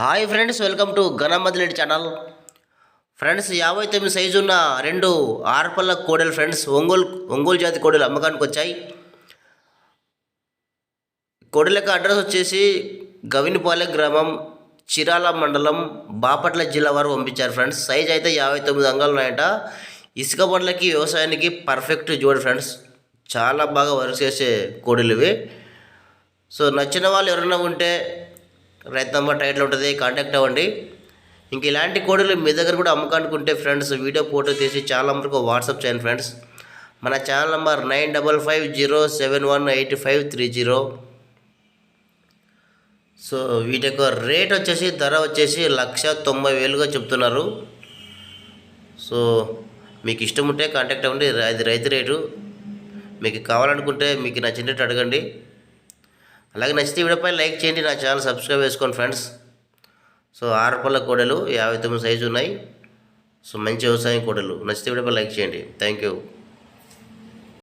Hi friends welcome to గణమదిలేడి channel. Friends యాభై తొమ్మిది సైజు ఉన్న రెండు ఆర్పల్ల కోడలు ఫ్రెండ్స్ ఒంగోలు ఒంగోలు జాతి కోడలు అమ్మకానికి వచ్చాయి. కోడలకు అడ్రస్ వచ్చేసి గవినిపాలెం గ్రామం చిరాల మండలం బాపట్ల జిల్లా వారు పంపించారు ఫ్రెండ్స్. సైజ్ అయితే యాభై తొమ్మిది అంగాలు ఉన్నాయంట. ఇసుక బండ్లకి వ్యవసాయానికి పర్ఫెక్ట్ జోడు ఫ్రెండ్స్. చాలా బాగా వర్క్ చేసే కోడలు ఇవి. సో నచ్చిన వాళ్ళు ఎవరైనా ఉంటే రైతు నంబర్ టైటిల్ ఉంటుంది కాంటాక్ట్ అవ్వండి. ఇంక ఇలాంటి కోడలు మీ దగ్గర కూడా అమ్మకానికి ఉంటే ఫ్రెండ్స్ వీడియో ఫోటో తీసి చాలా వరకు వాట్సాప్ చేయండి ఫ్రెండ్స్. మన channel number nine double five zero seven one eight five three zero. So వీటి యొక్క రేట్ వచ్చేసి ధర వచ్చేసి లక్ష తొంభై వేలుగా చెప్తున్నారు. సో మీకు ఇష్టం ఉంటే కాంటాక్ట్ అవ్వండి అది రైతు రేటు. మీకు కావాలనుకుంటే మీకు నచ్చినట్టు అడగండి. అలాగే నచ్చితే వీడియోపై లైక్ చేయండి నా ఛానల్ సబ్స్క్రైబ్ చేసుకోండి ఫ్రెండ్స్ సో ఆరు పళ్ళ కోడలు యాభై తొమ్మిది సైజు ఉన్నాయి. సో మంచి వ్యవసాయం కోడలు. నచ్చితే వీడియోపై లైక్ చేయండి. Thank you